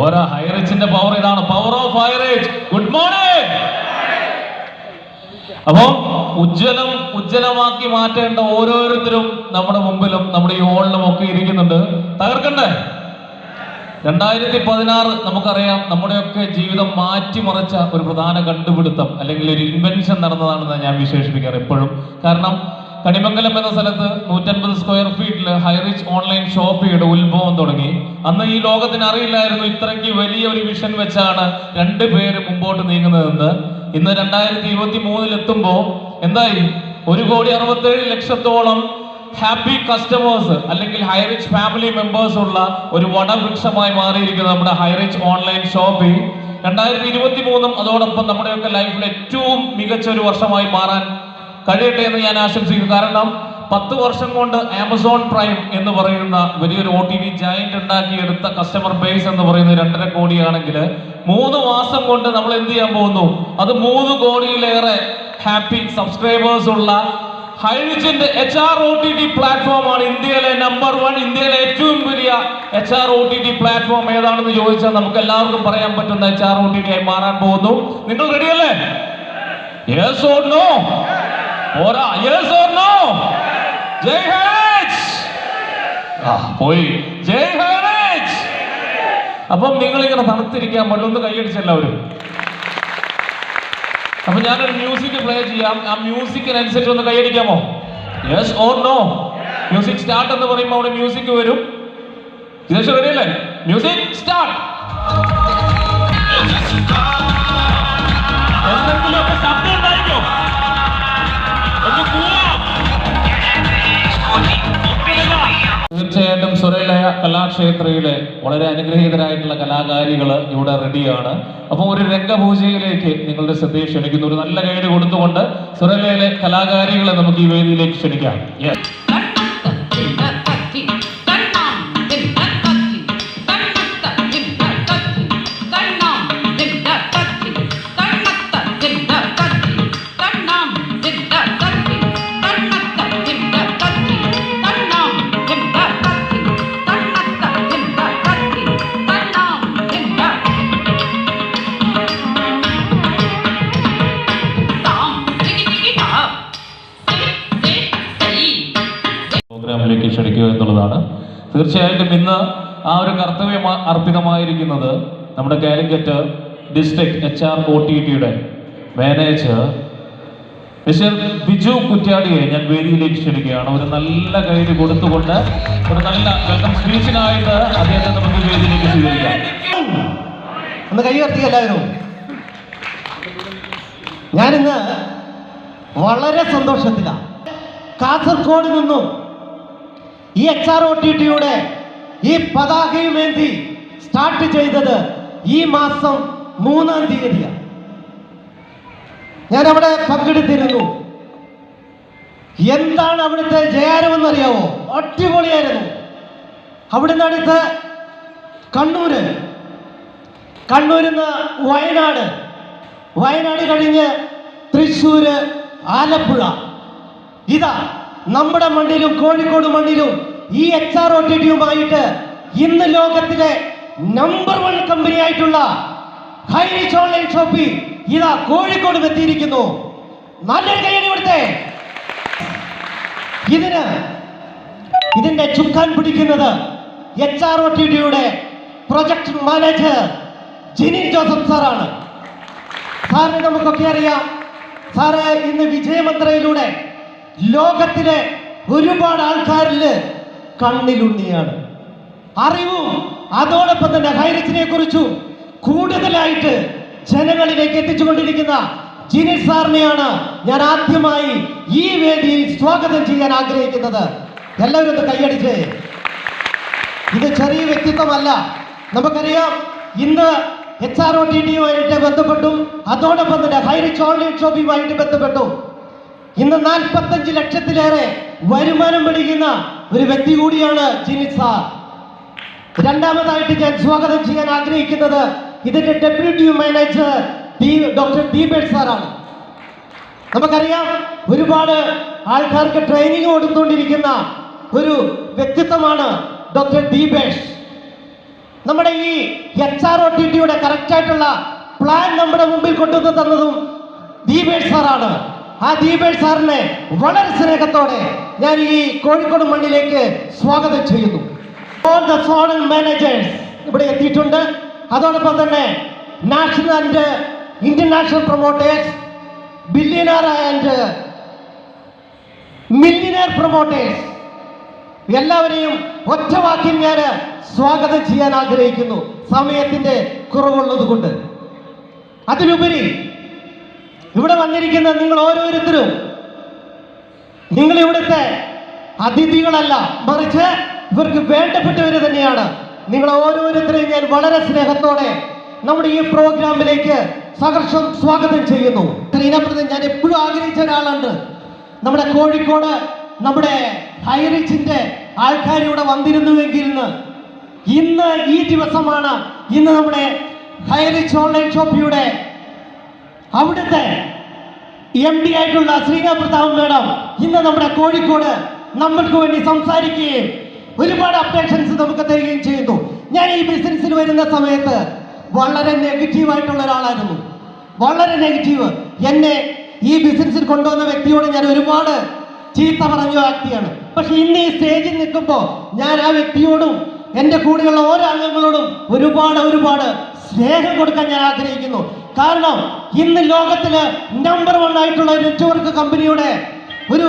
ഓരോ ഹൈറേജിന്റെ പവർ ഇതാണ്. Power of Highrich good morning അപ്പോ ഉജ്ജ്വലം ഉജ്ജ്വലമാക്കി മാറ്റേണ്ട ഓരോരുത്തരും നമ്മുടെ മുമ്പിലും നമ്മുടെ ഈ ഹോളിലും ഒക്കെ ഇരിക്കുന്നുണ്ട്. തകർക്കണ്ടേ? രണ്ടായിരത്തി പതിനാറ് നമുക്കറിയാം നമ്മുടെയൊക്കെ ജീവിതം മാറ്റിമറിച്ച ഒരു പ്രധാന കണ്ടുപിടുത്തം അല്ലെങ്കിൽ ഒരു ഇൻവെൻഷൻ നടന്നതാണെന്ന് ഞാൻ വിശേഷിപ്പിക്കാറ് എപ്പോഴും. കാരണം കണിമംഗലം എന്ന സ്ഥലത്ത് നൂറ്റൻപത് സ്ക്വയർ ഫീറ്റിൽ ഹൈറിച്ച് ഓൺലൈൻ ഷോപ്പിയുടെ ഉത്ഭവം തുടങ്ങി. അന്ന് ഈ ലോകത്തിന് അറിയില്ലായിരുന്നു ഇത്രയ്ക്ക് വലിയ ഒരു വിഷൻ വെച്ചാണ് രണ്ട് പേര് മുമ്പോട്ട് നീങ്ങുന്നതെന്ന്. ഇന്ന് രണ്ടായിരത്തി ഇരുപത്തി മൂന്നിൽ എത്തുമ്പോൾ എന്തായി? ഒരു കോടി അറുപത്തേഴ് ലക്ഷത്തോളം ഹാപ്പി കസ്റ്റമേഴ്സ് അല്ലെങ്കിൽ ഹൈറിച്ച് ഫാമിലി മെമ്പേഴ്സ് ഉള്ള ഒരു വടവൃക്ഷമായി മാറിയിരിക്കുന്ന നമ്മുടെ ഹൈറിച്ച് ഓൺലൈൻ ഷോപ്പിംഗ് രണ്ടായിരത്തി ഇരുപത്തി മൂന്നും അതോടൊപ്പം നമ്മുടെയൊക്കെ ലൈഫിൽ ഏറ്റവും മികച്ച ഒരു വർഷമായി മാറാൻ കഴിയട്ടെ എന്ന് ഞാൻ ആശംസിക്കുന്നു. കാരണം പത്ത് വർഷം കൊണ്ട് ആമസോൺ പ്രൈം എന്ന് പറയുന്ന വലിയൊരു ഒ ടി ടി ജയന്റ് ഉണ്ടാക്കിയെടുത്ത കസ്റ്റമർ ബേസ് എന്ന് പറയുന്നത് രണ്ടര കോടിയാണെങ്കിൽ മൂന്ന് മാസം കൊണ്ട് നമ്മൾ എന്ത് ചെയ്യാൻ പോകുന്നു? അത് മൂന്ന് കോടിയിലേറെ ഹാപ്പി സബ്സ്ക്രൈബേഴ്സ് ഉള്ള ഹൈറിച്ചിന്റെ H R O T T platform ആണ് ഇന്ത്യയിലെ നമ്പർ വൺ ഇന്ത്യയിലെ ഏറ്റവും വലിയ H R O T T platform ഏതാണെന്ന് ചോദിച്ചാൽ നമുക്ക് എല്ലാവർക്കും പറയാൻ പറ്റുന്ന H R O T T ആയി മാറാൻ പോകുന്നു. നിങ്ങൾ റെഡിയല്ലേ യെസ് ഓർ നോ ഓരാ യെസ് ഓർ നോ ജയ് ഹൈറിച്ച് ആ പോയി. ജയ് ഹൈറിച്ച് അപ്പം നിങ്ങൾ ഇങ്ങനെ തണുത്തിരിക്കാൻ പറ്റും ഒന്ന് കൈയടിച്ച് എല്ലാവരും അപ്പൊ ഞാനൊരു മ്യൂസിക് പ്ലേ ചെയ്യാം. ആ മ്യൂസിക്കിനനുസരിച്ച് ഒന്ന് കൈയടിക്കാമോ yes or no music start എന്ന് പറയുമ്പോൾ അവിടെ മ്യൂസിക് വരും. ഇതിനേശം വരില്ലേ മ്യൂസിക് സ്റ്റാർട്ട് എന്തെങ്കിലുമൊക്കെ ശബ്ദം ഉണ്ടായിരിക്കും? സുരലയ കലാക്ഷേത്രയിലെ വളരെ അനുഗ്രഹീതരായിട്ടുള്ള കലാകാരികൾ ഇവിടെ റെഡിയാണ്. അപ്പോൾ ഒരു രംഗപൂജയിലേക്ക് നിങ്ങളുടെ ശ്രദ്ധയെ ക്ഷണിക്കുന്നു. ഒരു നല്ല ഗൈഡ് കൊടുത്തുകൊണ്ട് സൊരലയിലെ കലാകാരികളെ നമുക്ക് ഈ വേദിയിലേക്ക് ക്ഷണിക്കാം. തീർച്ചയായിട്ടും ഇന്ന് ആ ഒരു കർത്തവ്യം അർപ്പിതമായിരിക്കുന്നത് നമ്മുടെ Calicut district H R O T ടിയുടെ മാനേജർ മിസ്റ്റർ ബിജു കുറ്റ്യാടിയെ ഞാൻ വേദിയിലേക്ക് ക്ഷണിക്കുകയാണ്. ഒരു നല്ല ഗൈഡ് കൊടുത്തുകൊണ്ട് ഒരു നല്ല വെൽക്കം സ്പീച്ചിനായിട്ട് അദ്ദേഹത്തെ നമുക്ക് വേദിയിലേക്ക് സ്വീകരിക്കാം. ഒന്ന് കൈ ഉയർത്തി എല്ലാവരും. ഞാനിന്ന് വളരെ സന്തോഷത്തിലാണ് കാസർഗോഡ് നിന്നും ഈ എച്ച് ആർ ഒ ടി ടിയുടെ ഈ പതാകയുമേന്തി സ്റ്റാർട്ട് ചെയ്തത് ഈ മാസം മൂന്നാം തീയതിയാണ്. ഞാൻ അവിടെ പങ്കെടുത്തിരുന്നു. എന്താണ് അവിടുത്തെ ജയാരമെന്ന് അറിയാവോ അടിപൊളിയായിരുന്നു. അവിടുന്ന് അടുത്ത് കണ്ണൂര്. കണ്ണൂരിൽ നിന്ന് വയനാട്. വയനാട് കഴിഞ്ഞ് തൃശ്ശൂര് ആലപ്പുഴ. ഇതാ. നമ്മുടെ മണ്ണിലും കോഴിക്കോട് മണ്ണിലും ഈ എച്ച് ആർ ഒ ടി ടിയുമായിട്ട് ഇന്ന് ലോകത്തിലെ നമ്പർ വൺ കമ്പനി ആയിട്ടുള്ള ഹൈറിച്ച് ഓൺലൈൻ ഷോപ്പിംഗ് ഇതാ കോഴിക്കോട് എത്തിയിരിക്കുന്നു. നല്ലൊരു കൈയടി കൊടുത്തേ. ഇതിന് ഇതിന്റെ ചുക്കാൻ പിടിക്കുന്നത് എച്ച് ആർ ഒ ടി ഡിയുടെ പ്രൊജക്ട് മാനേജർ ജിനി ജോസഫ് സാറാണ്. സാറിന് നമുക്കൊക്കെ അറിയാം. സാറ് ഇന്ന് വിജയമന്ത്രയിലൂടെ ലോകത്തിലെ ഒരുപാട് ആൾക്കാരിൽ കണ്ണിലുണ്ണിയാണ്. അറിവും അതോടൊപ്പം തന്നെ ഹൈറിച്ചിനെ കുറിച്ചും കൂടുതലായിട്ട് ജനങ്ങളിലേക്ക് എത്തിച്ചുകൊണ്ടിരിക്കുന്ന ജിനി സാറിനെയാണ് ഞാൻ ആദ്യമായി ഈ വേദിയിൽ സ്വാഗതം ചെയ്യാൻ ആഗ്രഹിക്കുന്നത്. എല്ലാവരും ഒന്ന് കൈയടിച്ചേ. ഇത് ചെറിയ വ്യക്തിത്വമല്ല. നമുക്കറിയാം ഇന്ന് എച്ച് ആർ ഒ ടി ഡിയുമായിട്ട് ബന്ധപ്പെട്ടും അതോടൊപ്പം തന്നെ ഹൈറിച്ച് ഓൺലൈൻ ഷോപ്പിംഗുമായിട്ട് ബന്ധപ്പെട്ടും. ഇന്ന് നാൽപ്പത്തഞ്ച് ലക്ഷത്തിലേറെ വരുമാനം പിടിക്കുന്ന ഒരു വ്യക്തി കൂടിയാണ് ജിനിത് സാർ. രണ്ടാമതായിട്ട് ഞാൻ സ്വാഗതം ചെയ്യാൻ ആഗ്രഹിക്കുന്നത് ഇതിന്റെ ഡെപ്യൂട്ടി മാനേജർ ഡോക്ടർ ദീപേഷ് സാറാണ്. നമുക്കറിയാം ഒരുപാട് ആൾക്കാർക്ക് ട്രെയിനിങ് കൊടുത്തുകൊണ്ടിരിക്കുന്ന ഒരു വ്യക്തിത്വമാണ് ഡോക്ടർ ദീപേഷ്. നമ്മുടെ ഈ എച്ച് ആർ ഒ ടി ടിയുടെ കറക്റ്റായിട്ടുള്ള പ്ലാൻ നമ്മുടെ മുമ്പിൽ കൊണ്ടുവന്ന് തന്നതും ദീപേഷ് സാറാണ്. ആ ദീപേഷ് സാറിനെ വളരെ സ്നേഹത്തോടെ ഞാൻ ഈ കോഴിക്കോട് മണ്ണിലേക്ക് സ്വാഗതം ചെയ്യുന്നു. ഓൾ ദ മാനേജേഴ്സ് ഇവിടെ എത്തിയിട്ടുണ്ട്. അതോടൊപ്പം തന്നെ national and international promoters billionaire and millionaire promoters എല്ലാവരെയും ഒറ്റ വാക്കിൽ ഞാൻ സ്വാഗതം ചെയ്യാൻ ആഗ്രഹിക്കുന്നു. സമയത്തിന്റെ കുറവുള്ളത് കൊണ്ട് അതിലുപരി ഇവിടെ വന്നിരിക്കുന്ന നിങ്ങൾ ഓരോരുത്തരും നിങ്ങൾ ഇവിടുത്തെ അതിഥികളല്ല മറിച്ച് ഇവർക്ക് വേണ്ടപ്പെട്ടവർ തന്നെയാണ്. നിങ്ങൾ ഓരോരുത്തരെയും ഞാൻ വളരെ സ്നേഹത്തോടെ നമ്മുടെ ഈ പ്രോഗ്രാമിലേക്ക് സഹർഷം സ്വാഗതം ചെയ്യുന്നു. ഇതിനപ്പുറത്ത് ഞാൻ എപ്പോഴും ആഗ്രഹിച്ച ഒരാളുണ്ട്. നമ്മുടെ കോഴിക്കോട് നമ്മുടെ ഹൈറിച്ചിന്റെ ആൾക്കാർ ഇവിടെ വന്നിരുന്നുവെങ്കിൽ ഇന്ന് ഈ ദിവസമാണ് ഇന്ന് നമ്മുടെ ഹൈറിച്ച് ഓൺലൈൻ ഷോപ്പിയുടെ അവിടുത്തെ എം ഡി ആയിട്ടുള്ള ശ്രീനാഥ് പ്രതാപ് മേഡം ഇന്ന് നമ്മുടെ കോഴിക്കോട് നമ്മൾക്ക് വേണ്ടി സംസാരിക്കുകയും ഒരുപാട് അപ്ഡേഷൻസ് നമുക്ക് തരികയും ചെയ്യുന്നു. ഞാൻ ഈ ബിസിനസ്സിൽ വരുന്ന സമയത്ത് വളരെ നെഗറ്റീവ് ആയിട്ടുള്ള ഒരാളായിരുന്നു. വളരെ നെഗറ്റീവ് എന്നെ ഈ ബിസിനസ്സിൽ കൊണ്ടുവന്ന വ്യക്തിയോട് ഞാൻ ഒരുപാട് ചീത്ത പറഞ്ഞ വ്യക്തിയാണ്. പക്ഷെ ഇന്ന് ഈ സ്റ്റേജിൽ നിൽക്കുമ്പോൾ ഞാൻ ആ വ്യക്തിയോടും എന്റെ കൂടെയുള്ള ഓരോ അംഗങ്ങളോടും ഒരുപാട് ഒരുപാട് സ്നേഹം കൊടുക്കാൻ ഞാൻ ആഗ്രഹിക്കുന്നു. കാരണം ഇന്ന് ലോകത്തിൽ നമ്പർ വൺ ആയിട്ടുള്ള നെറ്റ്വർക്ക് കമ്പനിയുടെ ഒരു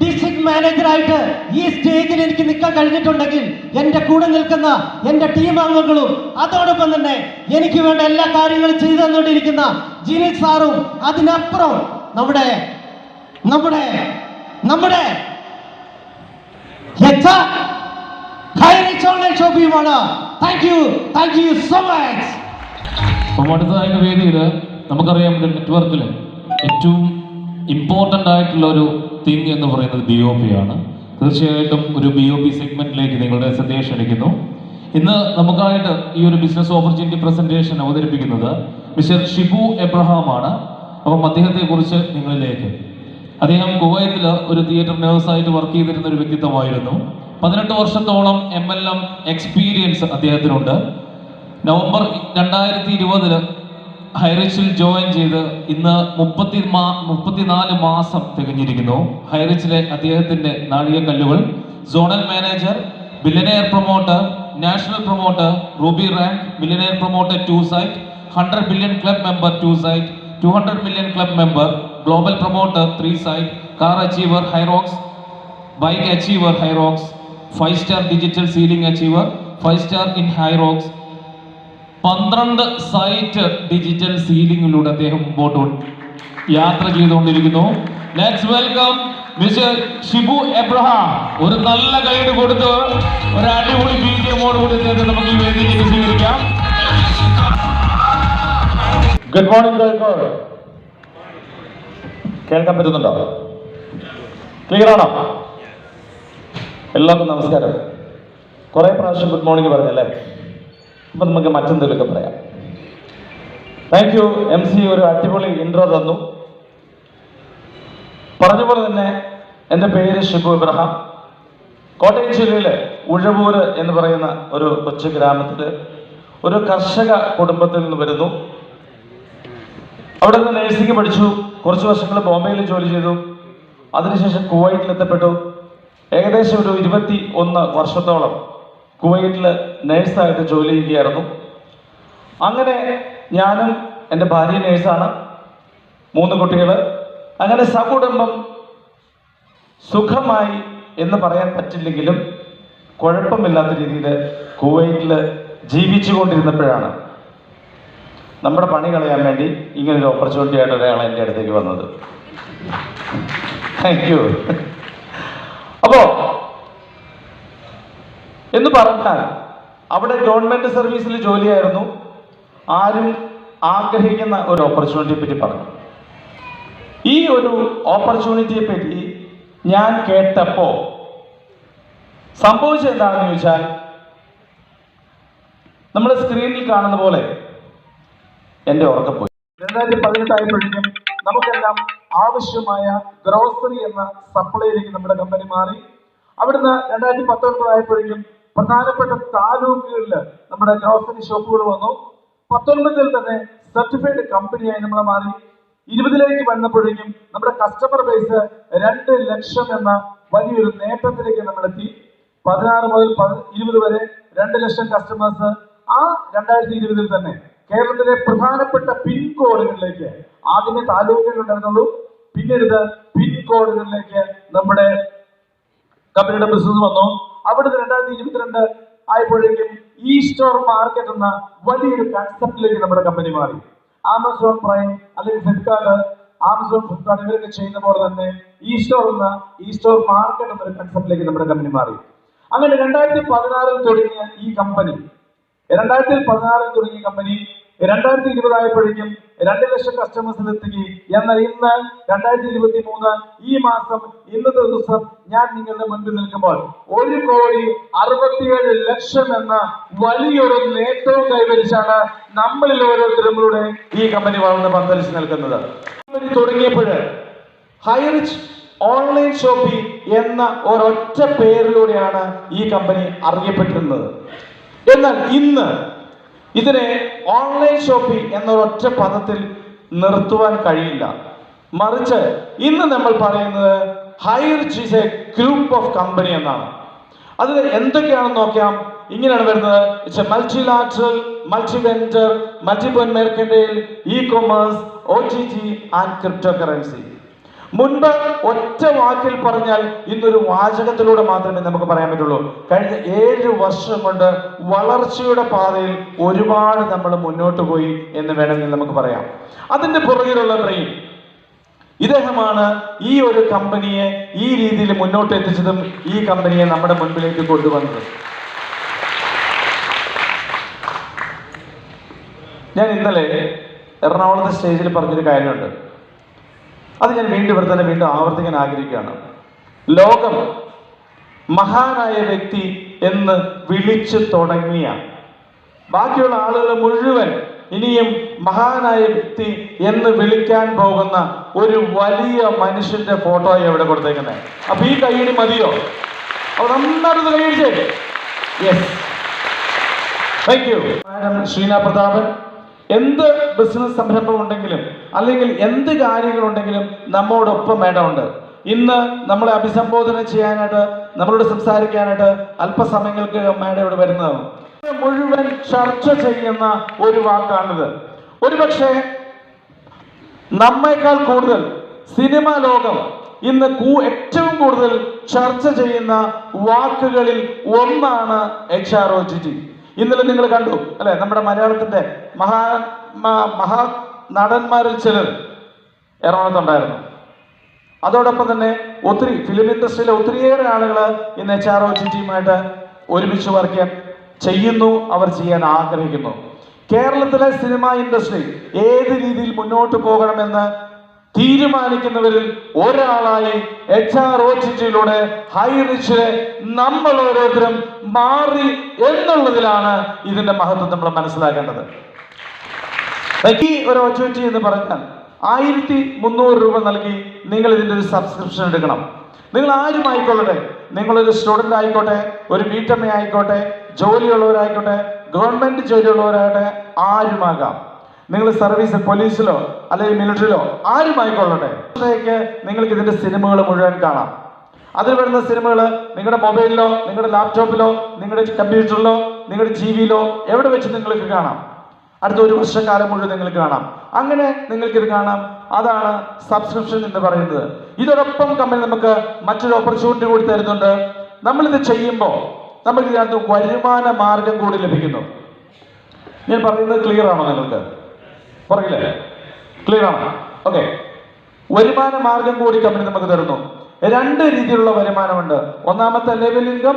ഡിസ്ട്രിക്ട് മാനേജറായിട്ട് ഈ സ്റ്റേജിൽ എനിക്ക് നിൽക്കാൻ കഴിഞ്ഞിട്ടുണ്ടെങ്കിൽ എന്റെ കൂടെ നിൽക്കുന്ന എന്റെ ടീം അംഗങ്ങളും അതോടൊപ്പം തന്നെ എനിക്ക് വേണ്ട എല്ലാ കാര്യങ്ങളും ചെയ്തു തന്നുകൊണ്ടിരിക്കുന്ന ജിനി സാറും അതിനപ്പുറം നമ്മുടെ നമ്മുടെ നമ്മുടെ Highrich online ഷോപ്പിയുമാണ്. Thank you thank you so much അപ്പം അടുത്തതായിട്ട് വേദിയിൽ നമുക്കറിയാം ഒരു നെറ്റ്വർക്കിൽ ഏറ്റവും ഇമ്പോർട്ടന്റ് ആയിട്ടുള്ള ഒരു തിങ് എന്ന് പറയുന്നത് ബി ഒ പി ആണ്. തീർച്ചയായിട്ടും ഒരു ബി ഒ പി സെഗ്മെന്റിലേക്ക് നിങ്ങളുടെ ശ്രദ്ധയെ ക്ഷണിക്കുന്നു. ഇന്ന് നമുക്കായിട്ട് ഈ ഒരു ബിസിനസ് ഓപ്പർച്യൂണിറ്റി പ്രസന്റേഷൻ അവതരിപ്പിക്കുന്നത് മിസ്റ്റർ ഷിബു എബ്രഹാം ആണ് അപ്പം അദ്ദേഹത്തെ കുറിച്ച് നിങ്ങളിലേക്ക്. അദ്ദേഹം കുവൈത്തിൽ ഒരു തിയേറ്റർ നേഴ്സായിട്ട് വർക്ക് ചെയ്തിരുന്ന ഒരു വ്യക്തിത്വമായിരുന്നു. പതിനെട്ട് വർഷത്തോളം എം എൽ എം എക്സ്പീരിയൻസ് അദ്ദേഹത്തിനുണ്ട്. നവംബർ രണ്ടായിരത്തി ഇരുപതിൽ ഹൈറിച്ചിൽ ജോയിൻ ചെയ്ത് ഇന്ന് മുപ്പത്തി മാ മുപ്പത്തിനാല് മാസം തികഞ്ഞിരിക്കുന്നു. ഹൈറിച്ചിലെ അദ്ദേഹത്തിന്റെ നാഴികക്കല്ലുകൾ zonal manager billionaire promoter national promoter ruby rank billionaire promoter two site hundred billion club member two site two hundred million club member global promoter three site car achiever Hirox bike achiever Hirox five star digital ceiling achiever five star in Hirox പന്ത്രണ്ട് site digital സീലിംഗിലൂടെ അദ്ദേഹം മുമ്പോട്ട് യാത്ര ചെയ്തുകൊണ്ടിരിക്കുന്നു. Welcome mister Shibu Abraham ഒരു നല്ല guide കൊടുത്ത് ഒരു അടിപൊളി ബീജിയമോട് കൂടി നമുക്ക് ഈ വേദിയിലേക്ക് സ്വീകരിക്കാം. ഗുഡ് മോർണിംഗ് കേൾക്കാൻ പറ്റുന്നുണ്ടോ? ക്ലിയർ ആണോ? എല്ലാവർക്കും നമസ്കാരം. കുറേ പ്രാവശ്യം ഗുഡ് മോർണിംഗ് പറഞ്ഞല്ലേ? അപ്പം നമുക്ക് മറ്റെന്തെങ്കിലുമൊക്കെ പറയാം. താങ്ക് യു എം സി ഒരു അടിപൊളി ഇൻട്രോ തന്നു. പറഞ്ഞ പോലെ തന്നെ എന്റെ പേര് ഷിബു ഇബ്രഹാം. കോട്ടയം ജില്ലയിലെ ഉഴവൂര് എന്ന് പറയുന്ന ഒരു കൊച്ചു ഗ്രാമത്തിൽ ഒരു കർഷക കുടുംബത്തിൽ നിന്ന് വരുന്നു. അവിടെ നിന്ന് നേഴ്സിംഗ് പഠിച്ചു. കുറച്ച് വർഷങ്ങൾ ബോംബെയിൽ ജോലി ചെയ്തു. അതിനുശേഷം കുവൈറ്റിൽ എത്തപ്പെട്ടു. ഏകദേശം ഒരു ഇരുപത്തി ഒന്ന് വർഷത്തോളം കുവൈറ്റിൽ നേഴ്സായിട്ട് ജോലി ചെയ്യുകയായിരുന്നു. അങ്ങനെ ഞാനും എന്റെ ഭാര്യ നേഴ്സാണ്. മൂന്ന് കുട്ടികൾ അങ്ങനെ സകുടുംബം സുഖമായി എന്ന് പറയാൻ പറ്റില്ലെങ്കിലും കുഴപ്പമില്ലാത്ത രീതിയിൽ കുവൈറ്റിൽ ജീവിച്ചു കൊണ്ടിരുന്നപ്പോഴാണ് നമ്മുടെ പണി കളയാൻ വേണ്ടി ഇങ്ങനൊരു ഓപ്പർച്യൂണിറ്റി ആയിട്ട് ഒരാൾ എന്റെ അടുത്തേക്ക് വന്നത്. താങ്ക് യു അപ്പോ എന്ന് പറഞ്ഞാൽ അവിടെ ഗവൺമെന്റ് സർവീസിൽ ജോലിയായിരുന്നു. ആരും ആഗ്രഹിക്കുന്ന ഒരു ഓപ്പർച്യൂണിറ്റിയെ പറ്റി പറഞ്ഞു. ഈ ഒരു ഓപ്പർച്യൂണിറ്റിയെ പറ്റി ഞാൻ കേട്ടപ്പോ സംഭവിച്ചത് എന്താണെന്ന് ചോദിച്ചാൽ നമ്മൾ സ്ക്രീനിൽ കാണുന്ന പോലെ എന്റെ ഉറക്കപ്പോയി രണ്ടായിരത്തി പതിനെട്ടായപ്പോഴേക്കും നമുക്കെല്ലാം ആവശ്യമായ ഗ്രോസറി എന്ന സപ്ലൈയിലേക്ക് നമ്മുടെ കമ്പനി മാറി. അവിടുന്ന് രണ്ടായിരത്തി പത്തൊൻപത് ആയപ്പോഴേക്കും പ്രധാനപ്പെട്ട താലൂക്കുകളിൽ നമ്മുടെ ഗ്രോസറി ഷോപ്പുകൾ വന്നു. പത്തൊൻപതിൽ തന്നെ സർട്ടിഫൈഡ് കമ്പനിയായി നമ്മൾ മാറി. ഇരുപതിലേക്ക് വന്നപ്പോഴേക്കും നമ്മുടെ കസ്റ്റമർ ബേസ് രണ്ട് ലക്ഷം എന്ന വലിയൊരു നേട്ടത്തിലേക്ക് നമ്മൾ എത്തി പതിനാറ് മുതൽ പതി- ഇരുപത് വരെ രണ്ട് ലക്ഷം കസ്റ്റമേഴ്സ് ആ രണ്ടായിരത്തി ഇരുപതിൽ തന്നെ കേരളത്തിലെ പ്രധാനപ്പെട്ട പിൻകോഡുകളിലേക്ക് ആദ്യമേ താലൂക്കുകൾ ഉണ്ടായിരുന്നുള്ളൂ. പിന്നീട് പിൻകോഡുകളിലേക്ക് നമ്മുടെ കമ്പനിയുടെ ബിസിനസ് വന്നു. അവിടുന്ന് രണ്ടായിരത്തി ഇരുപത്തിരണ്ട് ആയപ്പോഴേക്കും ഈ സ്റ്റോർ മാർക്കറ്റ് എന്ന വലിയൊരു കൺസെപ്റ്റിലേക്ക് നമ്മുടെ കമ്പനി മാറി. ആമസോൺ പ്രൈം അല്ലെങ്കിൽ ഫ്ലിപ്കാർട്ട് ആമസോൺ ഫ്ലിപ്കാർട്ട് ഇവരൊക്കെ ചെയ്യുന്ന പോലെ തന്നെ ഈ സ്റ്റോർ എന്ന ഈ സ്റ്റോർ മാർക്കറ്റ് എന്നൊരു കൺസെപ്റ്റിലേക്ക് നമ്മുടെ കമ്പനി മാറി. അങ്ങനെ രണ്ടായിരത്തി പതിനാറിൽ തുടങ്ങിയ ഈ കമ്പനി രണ്ടായിരത്തി പതിനാറിൽ തുടങ്ങിയ കമ്പനി രണ്ടായിരത്തി ഇരുപതായപ്പോഴേക്കും രണ്ട് ലക്ഷം കസ്റ്റമേഴ്സിൽ എത്തുകയും. എന്നാൽ ഇന്ന് രണ്ടായിരത്തി ഇരുപത്തി മൂന്ന് ഈ മാസം ഇന്നത്തെ ദിവസം ഞാൻ നിങ്ങളുടെ മുൻപിൽ നിൽക്കുമ്പോൾ ഒരു കോടി അറുപത്തിയേഴ് ലക്ഷം എന്ന വലിയൊരു നേട്ടവും കൈവരിച്ചാണ് നമ്മളിൽ ഓരോരുത്തരുടെ ഈ കമ്പനി വളർന്ന് പന്തലിച്ച് നിൽക്കുന്നത്. കമ്പനി തുടങ്ങിയപ്പോൾ ഹൈറിച്ച് ഓൺലൈൻ ഷോപ്പിംഗ് എന്ന ഒരൊറ്റ പേരിലൂടെയാണ് ഈ കമ്പനി അറിയപ്പെട്ടിരുന്നത്. എന്നാൽ ഇന്ന് ഇതിനെ ഓൺലൈൻ ഷോപ്പിംഗ് എന്നൊരൊറ്റ പദത്തിൽ നിർത്തുവാൻ കഴിയില്ല. മറിച്ച് ഇന്ന് നമ്മൾ പറയുന്നത് Highrich is a group of company എന്നാണ്. അത് എന്തൊക്കെയാണെന്ന് നോക്കാം. ഇങ്ങനെയാണ് വരുന്നത്. It's a multi lateral multi vendor മൾട്ടിപ്പോൻ mercantile e commerce O T G and cryptocurrency മുൻപ് ഒറ്റ വാക്കിൽ പറഞ്ഞാൽ ഇന്നൊരു വാചകത്തിലൂടെ മാത്രമേ നമുക്ക് പറയാൻ പറ്റുള്ളൂ. കഴിഞ്ഞ ഏഴ് വർഷം കൊണ്ട് വളർച്ചയുടെ പാതയിൽ ഒരുപാട് നമ്മൾ മുന്നോട്ട് പോയി എന്ന് വേണമെങ്കിൽ നമുക്ക് പറയാം. അതിന്റെ പുറകിലുള്ള ബ്രെയിൻ ഇദ്ദേഹമാണ് ഈ ഒരു കമ്പനിയെ ഈ രീതിയിൽ മുന്നോട്ട് എത്തിച്ചതും ഈ കമ്പനിയെ നമ്മുടെ മുൻപിലേക്ക് കൊണ്ടുവന്നത്. ഞാൻ ഇന്നലെ എറണാകുളത്തെ സ്റ്റേജിൽ പറഞ്ഞൊരു കാര്യമുണ്ട്. അത് ഞാൻ വീണ്ടും ഇവിടെ തന്നെ വീണ്ടും ആവർത്തിക്കാൻ ആഗ്രഹിക്കുകയാണ്. ലോകം മഹാനായ വ്യക്തി എന്ന് വിളിച്ചു തുടങ്ങിയ ബാക്കിയുള്ള ആളുകൾ മുഴുവൻ ഇനിയും മഹാനായ വ്യക്തി എന്ന് വിളിക്കാൻ പോകുന്ന ഒരു വലിയ മനുഷ്യന്റെ ഫോട്ടോ എവിടെ കൊടുത്തേക്കുന്നത് അപ്പൊ ഈ കൈയിടി മതിയോ? അപ്പൊ നന്നായിട്ട് കൈയിടിച്ചേ. Yes thank you madam Sreena Prathapan. എന്ത് ബിസിനസ് സംരംഭം ഉണ്ടെങ്കിലും അല്ലെങ്കിൽ എന്ത് കാര്യങ്ങളുണ്ടെങ്കിലും നമ്മോടൊപ്പം ഉണ്ട് ഇന്ന് നമ്മളെ അഭിസംബോധന ചെയ്യാനായിട്ട് നമ്മളോട് സംസാരിക്കാനായിട്ട് അല്പസമയങ്ങൾക്ക് മേഡം ഇവിടെ വരുന്നതാണ്. മുഴുവൻ ചർച്ച ചെയ്യുന്ന ഒരു വാക്കാണിത്. ഒരുപക്ഷെ നമ്മേക്കാൾ കൂടുതൽ സിനിമാ ലോകം ഇന്ന് ഏറ്റവും കൂടുതൽ ചർച്ച ചെയ്യുന്ന വാക്കുകളിൽ ഒന്നാണ് H R O T T ഇന്നലെ നിങ്ങൾ കണ്ടു അല്ലെ? നമ്മുടെ മലയാളത്തിന്റെ മഹാ മഹാ നടന്മാരിൽ ചിലർ എറണാകുളത്തുണ്ടായിരുന്നു അതോടൊപ്പം തന്നെ ഒത്തിരി ഫിലിം ഇൻഡസ്ട്രിയിലെ ഒത്തിരിയേറെ ആളുകൾ ഇന്ന് എച്ച് ആർ ഒ ജി ഒരുമിച്ച് വർക്ക് ചെയ്യാൻ ചെയ്യുന്നു അവർ ചെയ്യാൻ ആഗ്രഹിക്കുന്നു. കേരളത്തിലെ സിനിമ ഇൻഡസ്ട്രി ഏത് രീതിയിൽ മുന്നോട്ട് പോകണമെന്ന് തീരുമാനിക്കുന്നവരിൽ ഒരാളായി എച്ച് ആർ ഒ ചിറ്റിയിലൂടെ ഹൈറിച്ചിലെ നമ്മൾ ഓരോരുത്തരും മാറി എന്നുള്ളതിലാണ് ഇതിന്റെ മഹത്വം നമ്മൾ മനസ്സിലാക്കേണ്ടത്. ഈ ഒരു ഓപ്പർച്യൂണിറ്റി എന്ന് പറഞ്ഞാൽ ആയിരത്തി മുന്നൂറ് രൂപ നൽകി നിങ്ങൾ ഇതിന്റെ ഒരു സബ്സ്ക്രിപ്ഷൻ എടുക്കണം. നിങ്ങൾ ആരും ആയിക്കൊള്ളട്ടെ നിങ്ങളൊരു സ്റ്റുഡന്റ് ആയിക്കോട്ടെ ഒരു വീട്ടമ്മ ആയിക്കോട്ടെ ജോലിയുള്ളവരായിക്കോട്ടെ ഗവൺമെന്റ് ജോലിയുള്ളവരാകട്ടെ ആരുമാകാം. നിങ്ങൾ സർവീസ് പോലീസിലോ അല്ലെങ്കിൽ മിലിറ്ററിയിലോ ആരും ആയിക്കൊള്ളട്ടെ. നിങ്ങൾക്ക് ഇതിന്റെ സിനിമകൾ മുഴുവൻ കാണാം. അതിൽ വരുന്ന സിനിമകൾ നിങ്ങളുടെ മൊബൈലിലോ നിങ്ങളുടെ ലാപ്ടോപ്പിലോ നിങ്ങളുടെ കമ്പ്യൂട്ടറിലോ നിങ്ങളുടെ ടി വിയിലോ എവിടെ വെച്ച് നിങ്ങൾക്ക് കാണാം. അടുത്ത ഒരു വർഷക്കാലം മുഴുവൻ നിങ്ങൾക്ക് കാണാം. അങ്ങനെ നിങ്ങൾക്ക് ഇത് കാണാം. അതാണ് സബ്സ്ക്രിപ്ഷൻ എന്ന് പറയുന്നത്. ഇതോടൊപ്പം കമ്പനി നമുക്ക് മറ്റൊരു ഓപ്പർച്യൂണിറ്റി കൂടി തരുന്നുണ്ട്. നമ്മളിത് ചെയ്യുമ്പോൾ നമുക്ക് ഇതിനകത്ത് വരുമാന മാർഗം കൂടി ലഭിക്കുന്നു. ഞാൻ പറയുന്നത് ക്ലിയർ ആണോ നിങ്ങൾക്ക്? പുറകില്ലേ ക്ലിയർ ആണ്? ഓക്കെ വരുമാന മാർഗം കൂടി കമ്പനി നമുക്ക് തരുന്നു. രണ്ട് രീതിയിലുള്ള വരുമാനമുണ്ട്. ഒന്നാമത്തെ ലെവൽ ഇൻകം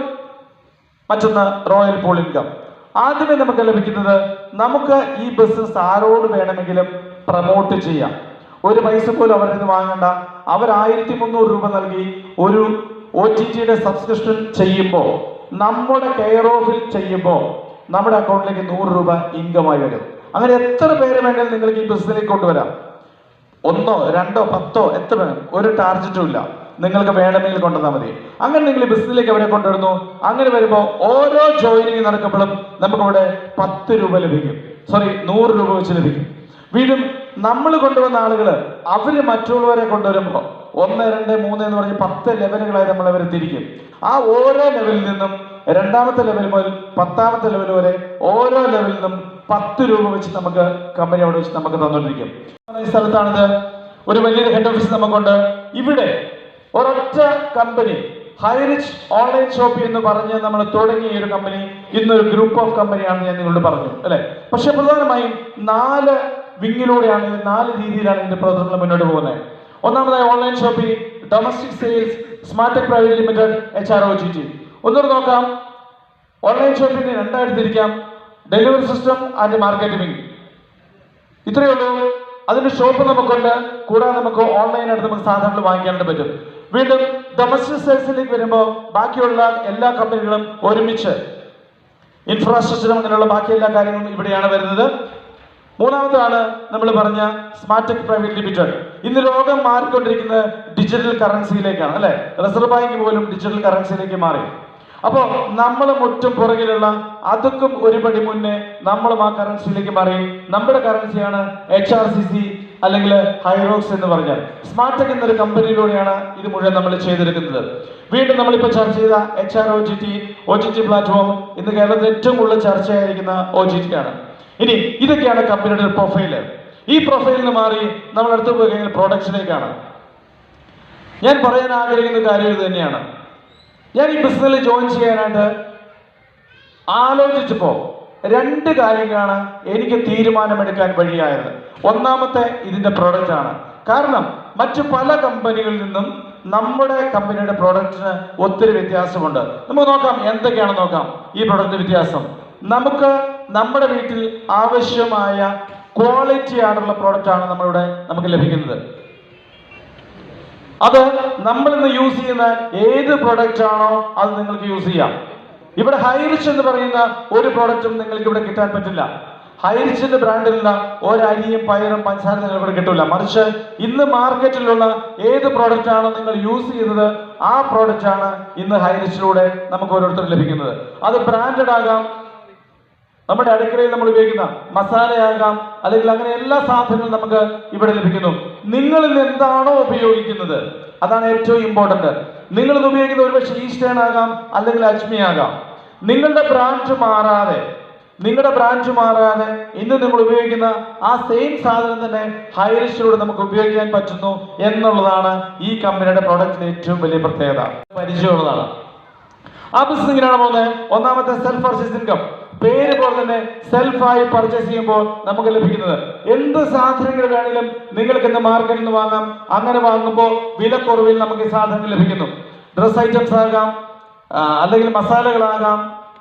മറ്റൊന്ന് റോയൽ പോൾ ഇൻകം ആദ്യമേ നമുക്ക് ലഭിക്കുന്നത് നമുക്ക് ഈ ബിസിനസ് ആരോട് വേണമെങ്കിലും പ്രമോട്ട് ചെയ്യാം. ഒരു പൈസ പോലും അവരിൽ നിന്ന് വാങ്ങണ്ട. അവർ ആയിരത്തി മുന്നൂറ് രൂപ നൽകി ഒരു ഒ ടി ടിയുടെ സബ്സ്ക്രിപ്ഷൻ ചെയ്യുമ്പോൾ നമ്മുടെ കെയർ ഓഫിൽ ചെയ്യുമ്പോൾ നമ്മുടെ അക്കൗണ്ടിലേക്ക് നൂറ് രൂപ ഇൻകമായി വരും. അങ്ങനെ എത്ര പേര് വേണമെങ്കിലും നിങ്ങൾക്ക് ഈ ബിസിനസ്സിലേക്ക് കൊണ്ടുവരാം. ഒന്നോ രണ്ടോ പത്തോ എത്ര ഒരു ടാർജറ്റും ഇല്ല. നിങ്ങൾക്ക് വേണമെങ്കിൽ കൊണ്ടുവന്നാൽ മതി. അങ്ങനെ നിങ്ങൾ ഈ ബിസിനസ്സിലേക്ക് അവരെ കൊണ്ടുവരുന്നു? അങ്ങനെ വരുമ്പോൾ ഓരോ ജോയിനിങ് നടക്കുമ്പോഴും നമുക്കിവിടെ പത്ത് രൂപ ലഭിക്കും. സോറി നൂറ് രൂപ വെച്ച് ലഭിക്കും. വീണ്ടും നമ്മൾ കൊണ്ടുവന്ന ആളുകൾ അവർ മറ്റുള്ളവരെ കൊണ്ടുവരുമ്പോൾ ഒന്ന് രണ്ട് മൂന്ന് എന്ന് പറഞ്ഞ് പത്ത് ലെവലുകളായി നമ്മൾ അവരെ തിരിക്കും. ആ ഓരോ ലെവലിൽ നിന്നും രണ്ടാമത്തെ ലെവൽ മുതൽ പത്താമത്തെ ലെവൽ വരെ ഓരോ ലെവലിൽ നിന്നും പത്ത് രൂപ വെച്ച് നമുക്ക് കമ്പനി അവിടെ വെച്ച് നമുക്ക് തന്നോണ്ടിരിക്കും. സ്ഥലത്താണിത്. ഒരു വലിയൊരു ഹെഡ് ഓഫീസ് നമുക്കുണ്ട്. ഇവിടെ ഒരൊറ്റ കമ്പനി ഹൈറിച്ച് ഓൺലൈൻ ഷോപ്പ് എന്ന് പറഞ്ഞ് നമ്മൾ തുടങ്ങിയ ഒരു കമ്പനി ഇന്നൊരു ഗ്രൂപ്പ് ഓഫ് കമ്പനിയാണ് ഞാൻ നിങ്ങളോട് പറഞ്ഞു അല്ലെ? പക്ഷെ പ്രധാനമായും നാല് വിങ്ങിലൂടെയാണ് നാല് രീതിയിലാണ് ഇതിന്റെ പ്രവർത്തനങ്ങൾ മുന്നോട്ട് പോകുന്നത്. ഒന്നാമതായി online shopping domestic sales smart private limited H R O G T ഒന്നുകൂടെ നോക്കാം. ഓൺലൈൻ ഷോപ്പിംഗ് രണ്ടായിട്ട് തിരിക്കാം ഡെലിവറി സിസ്റ്റം ആൻഡ് മാർക്കറ്റിംഗ്. ഇത്രയേ ഉള്ളൂ. അതിന്റെ ഷോപ്പ് നമുക്കുണ്ട്. കൂടാതെ നമുക്ക് ഓൺലൈനായിട്ട് നമുക്ക് സാധനങ്ങൾ വാങ്ങിക്കാനായിട്ട് പറ്റും. വീണ്ടും ഡൊമസ്റ്റിക് സെയിൽസിലേക്ക് വരുമ്പോൾ ബാക്കിയുള്ള എല്ലാ കമ്പനികളും ഒരുമിച്ച് ഇൻഫ്രാസ്ട്രക്ചറും അങ്ങനെയുള്ള ബാക്കി എല്ലാ കാര്യങ്ങളും ഇവിടെയാണ് വരുന്നത്. മൂന്നാമതാണ് നമ്മൾ പറഞ്ഞ സ്മാർട്ട് ടെക് പ്രൈവറ്റ് ലിമിറ്റഡ് ഇന്ന് ലോകം മാറിക്കൊണ്ടിരിക്കുന്നത് ഡിജിറ്റൽ കറൻസിയിലേക്കാണ് അല്ലെ? റിസർവ് ബാങ്ക് പോലും ഡിജിറ്റൽ കറൻസിയിലേക്ക് മാറി. അപ്പോൾ നമ്മൾ മുറ്റും പുറകിലുള്ള അതൊക്കും ഒരുപടി മുന്നേ നമ്മളും ആ കറൻസിയിലേക്ക് മാറി. നമ്മുടെ കറൻസിയാണ് എച്ച് ആർ സി സി അല്ലെങ്കിൽ ഹൈറോക്സ് എന്ന് പറഞ്ഞാൽ. സ്മാർട്ട് ടെക് എന്നൊരു കമ്പനിയിലൂടെയാണ് ഇത് മുഴുവൻ നമ്മൾ ചെയ്തെടുക്കുന്നത്. വീണ്ടും നമ്മളിപ്പോൾ ചർച്ച ചെയ്ത H R O G T O G T platform ഇന്ന് കേരളത്തിൽ ഏറ്റവും കൂടുതൽ ചർച്ചയായിരിക്കുന്ന ഒ ജി ടി ആണ്. ഇനി ഇതൊക്കെയാണ് കമ്പനിയുടെ ഒരു പ്രൊഫൈൽ ഈ പ്രൊഫൈലിൽ നിന്ന് മാറി നമ്മൾ അടുത്ത് പോയി കഴിഞ്ഞാൽ പ്രൊഡക്ഷനിലേക്കാണ് ഞാൻ പറയാൻ ആഗ്രഹിക്കുന്ന കാര്യം ഇത് തന്നെയാണ്. ഞാൻ ഈ ബിസിനസ്സിൽ ജോയിൻ ചെയ്യാനായിട്ട് ആലോചിച്ചപ്പോൾ രണ്ട് കാര്യങ്ങളാണ് എനിക്ക് തീരുമാനമെടുക്കാൻ വഴിയായത്. ഒന്നാമത്തെ പ്രോഡക്റ്റ് ആണ്. കാരണം മറ്റു പല കമ്പനികളിൽ നിന്നും നമ്മുടെ കമ്പനിയുടെ പ്രോഡക്റ്റിന് ഒത്തിരി വ്യത്യാസമുണ്ട്. നമുക്ക് നോക്കാം എന്തൊക്കെയാണ് നോക്കാം ഈ പ്രോഡക്റ്റ് വ്യത്യാസം? നമുക്ക് നമ്മുടെ വീട്ടിൽ ആവശ്യമായ ക്വാളിറ്റി ആയിട്ടുള്ള പ്രോഡക്റ്റ് ആണ് നമ്മളിവിടെ നമുക്ക് ലഭിക്കുന്നത്. അത് നമ്മൾ ഇന്ന് യൂസ് ചെയ്യുന്ന ഏത് പ്രൊഡക്റ്റ് ആണോ അത് നിങ്ങൾക്ക് യൂസ് ചെയ്യാം. ഇവിടെ ഹൈറിച്ച് എന്ന് പറയുന്ന ഒരു പ്രോഡക്റ്റും നിങ്ങൾക്ക് ഇവിടെ കിട്ടാൻ പറ്റില്ല. ഹൈറിച്ചിന്റെ ബ്രാൻഡിൽ നിന്ന് ഒരരിയും പയറും പഞ്ചസാര നിങ്ങൾ ഇവിടെ കിട്ടില്ല മറിച്ച് ഇന്ന് മാർക്കറ്റിലുള്ള ഏത് പ്രോഡക്റ്റ് ആണോ നിങ്ങൾ യൂസ് ചെയ്യുന്നത് ആ പ്രോഡക്റ്റ് ആണ് ഇന്ന് ഹൈറിച്ചിലൂടെ നമുക്ക് ഓരോരുത്തരും ലഭിക്കുന്നത്. അത് ബ്രാൻഡഡ് ആകാം നമ്മുടെ അടുക്കളയിൽ നമ്മൾ ഉപയോഗിക്കുന്ന മസാലയാകാം അല്ലെങ്കിൽ അങ്ങനെ എല്ലാ സാധനങ്ങളും നമുക്ക് ഇവിടെ ലഭിക്കുന്നു. നിങ്ങൾ എന്താണോ ഉപയോഗിക്കുന്നത്? അതാണ് ഏറ്റവും ഇമ്പോർട്ടന്റ് നിങ്ങൾ ഇത് ഉപയോഗിക്കുന്ന ഒരുപക്ഷെ ഈസ്റ്റേൺ ആകാം അല്ലെങ്കിൽ അജ്മി ആകാം നിങ്ങളുടെ ബ്രാൻഡ് മാറാതെ നിങ്ങളുടെ ബ്രാൻഡ് മാറാതെ ഇന്ന് നിങ്ങൾ ഉപയോഗിക്കുന്ന ആ സെയിം സാധനം തന്നെ ഹൈറിഷിലൂടെ നമുക്ക് ഉപയോഗിക്കാൻ പറ്റുന്നു എന്നുള്ളതാണ് ഈ കമ്പനിയുടെ പ്രോഡക്റ്റിന്റെ ഏറ്റവും വലിയ പ്രത്യേകത. പരിചയമുള്ളതാണ്. ആ ബിസിനസ് ഇങ്ങനെയാണ് പോകുന്നത്. ഒന്നാമത്തെ സെൽഫ് പർച്ചേസ് ഇൻകം പേര് പോലെ തന്നെ സെൽഫായി പർച്ചേസ് ചെയ്യുമ്പോൾ നമുക്ക് ലഭിക്കുന്നത്. എന്ത് സാധനങ്ങൾ വേണമെങ്കിലും നിങ്ങൾക്ക് ഇന്ന് മാർക്കറ്റിൽ നിന്ന് വാങ്ങാം. അങ്ങനെ വാങ്ങുമ്പോൾ വിലക്കുറവിൽ നമുക്ക് സാധനങ്ങൾ ലഭിക്കുന്നു. ഡ്രസ് ഐറ്റംസ് ആകാം അല്ലെങ്കിൽ മസാലകളാകാം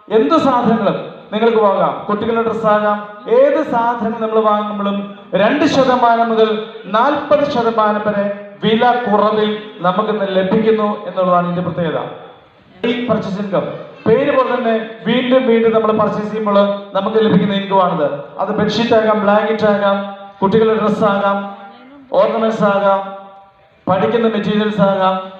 എന്ത് സാധനങ്ങളും നിങ്ങൾക്ക് വാങ്ങാം. കുട്ടികളുടെ ഡ്രസ് ആകാം ഏത് സാധനം നമ്മൾ വാങ്ങുമ്പോഴും രണ്ട് ശതമാനം മുതൽ നാൽപ്പത് ശതമാനം വരെ വില കുറവിൽ നമുക്കിന്ന് ലഭിക്കുന്നു എന്നുള്ളതാണ് ഇതിന്റെ പ്രത്യേകത. പർച്ചേസ് ഇൻകം പേര് പോലെ തന്നെ വീണ്ടും വീണ്ടും നമ്മൾ പർച്ചേസ് ചെയ്യുമ്പോൾ നമുക്ക് ലഭിക്കുന്ന ഇൻകമാണിത് അത് ബെഡ്ഷീറ്റ് ആകാം ബ്ലാങ്കറ്റ് ആകാം കുട്ടികളുടെ ഡ്രസ്സ് ആകാം ഓർണമെന്റ്സ് ആകാം പഠിക്കുന്ന മെറ്റീരിയൽസ് ആകാം.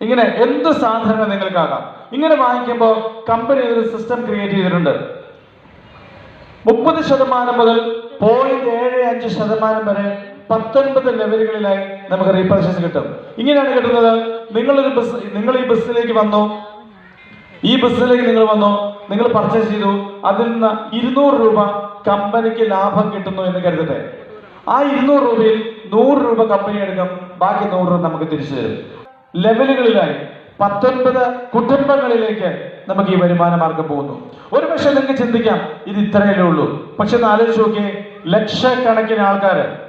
ഇങ്ങനെ എന്ത് സാധനങ്ങൾ നിങ്ങൾക്കാകാം. ഇങ്ങനെ വാങ്ങിക്കുമ്പോൾ കമ്പനി ഒരു സിസ്റ്റം ക്രിയേറ്റ് ചെയ്തിട്ടുണ്ട്? മുപ്പത് ശതമാനം മുതൽ പോയിന്റ് ഏഴ് അഞ്ച് ശതമാനം വരെ പത്തൊൻപത് ലെവലുകളിലായി നമുക്ക് റീപർച്ചേസ് കിട്ടും. ഇങ്ങനെയാണ് കിട്ടുന്നത്. നിങ്ങളൊരു ബസ് നിങ്ങൾ ഈ ബസ്സിലേക്ക് വന്നു ഈ ബിസിനസ്സിലേക്ക് നിങ്ങൾ വന്നോ? നിങ്ങൾ പർച്ചേസ് ചെയ്തു. അതിൽ നിന്ന് ഇരുന്നൂറ് രൂപ കമ്പനിക്ക് ലാഭം കിട്ടുന്നു എന്ന് കരുതട്ടെ. ആ ഇരുന്നൂറ് രൂപയിൽ നൂറ് രൂപ കമ്പനി എടുക്കും. ബാക്കി നൂറ് രൂപ നമുക്ക് തിരിച്ചു തരും. ലെവലുകളിലായി പത്തൊൻപത് കുടുംബങ്ങളിലേക്ക് നമുക്ക് ഈ വരുമാന മാർഗം പോകുന്നു. ഒരു പക്ഷെ നിങ്ങൾക്ക് ചിന്തിക്കാം ഇത് ഇത്രയല്ലേ ഉള്ളൂ. പക്ഷെ ഒന്ന് ആലോചിച്ച് നോക്കിയേ ലക്ഷക്കണക്കിന് ആൾക്കാര്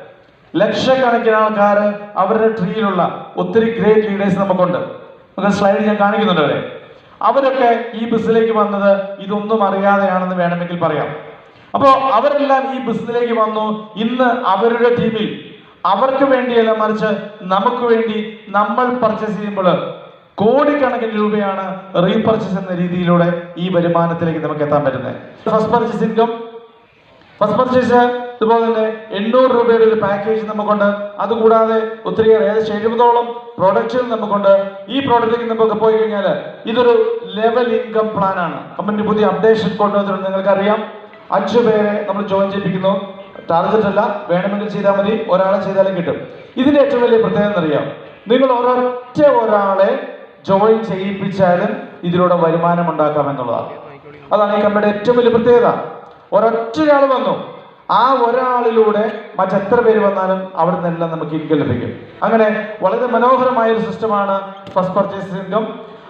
ലക്ഷക്കണക്കിന് ആൾക്കാർ അവരുടെ ട്രീയിലുള്ള ഒത്തിരി ഗ്രേറ്റ് ലീഡേഴ്സ് നമുക്കുണ്ട്. നമുക്ക് സ്ലൈഡ് ഞാൻ കാണിക്കുന്നുണ്ട് അവരെ. അവരൊക്കെ ഈ ബിസിലേക്ക് വന്നത് ഇതൊന്നും അറിയാതെയാണെന്ന് വേണമെങ്കിൽ പറയാം. അപ്പോൾ അവരെല്ലാം ഈ ബിസിലേക്ക് വന്നു. ഇന്ന് അവരുടെ ടീമിൽ അവർക്ക് വേണ്ടിയല്ല മറിച്ച് നമുക്ക് വേണ്ടി നമ്മൾ പർച്ചേസ് ചെയ്യുമ്പോൾ കോടിക്കണക്കിന് രൂപയാണ് റീപർച്ചേസ് എന്ന രീതിയിലൂടെ ഈ വരുമാനത്തിലേക്ക് നമുക്ക് എത്താൻ പറ്റുന്നത്. First purchase income first purchase ഇതുപോലെ തന്നെ എണ്ണൂറ് രൂപയുടെ ഒരു പാക്കേജ് നമുക്കുണ്ട്. അതുകൂടാതെ ഒത്തിരിയേറെ ഏകദേശം എഴുപതോളം പ്രോഡക്റ്റുകൾ നമുക്കുണ്ട്. ഈ പ്രോഡക്റ്റിലേക്ക് നമുക്ക് പോയി കഴിഞ്ഞാൽ ഇതൊരു ലെവൽ ഇൻകം പ്ലാൻ ആണ്. കമ്പനി പുതിയ അപ്ഡേഷൻ കൊണ്ടുവന്നിട്ടുണ്ട്. നിങ്ങൾക്കറിയാം. അഞ്ചു പേരെ നമ്മൾ ജോയിൻ ചെയ്യിപ്പിക്കുന്നു. ടാർഗറ്റ് അല്ല. വേണമെങ്കിൽ ചെയ്താൽ മതി. ഒരാളെ ചെയ്താലും കിട്ടും. ഇതിന്റെ ഏറ്റവും വലിയ പ്രത്യേകത എന്നറിയാം. നിങ്ങൾ ഒരൊറ്റ ഒരാളെ ജോയിൻ ചെയ്യിപ്പിച്ചാലും ഇതിലൂടെ വരുമാനം ഉണ്ടാക്കാം എന്നുള്ളതാണ്. അതാണ് ഈ കമ്പനിയുടെ ഏറ്റവും വലിയ പ്രത്യേകത. ഒരൊറ്റ ഒരാൾ വന്നു. ആ ഒരാളിലൂടെ മറ്റെത്ര പേര് വന്നാലും അവിടെ നിന്നെല്ലാം നമുക്ക് ഇൻകം ലഭിക്കും. അങ്ങനെ വളരെ മനോഹരമായ ഒരു സിസ്റ്റമാണ് ഫസ്റ്റ് പർച്ചേസ് ഇൻകം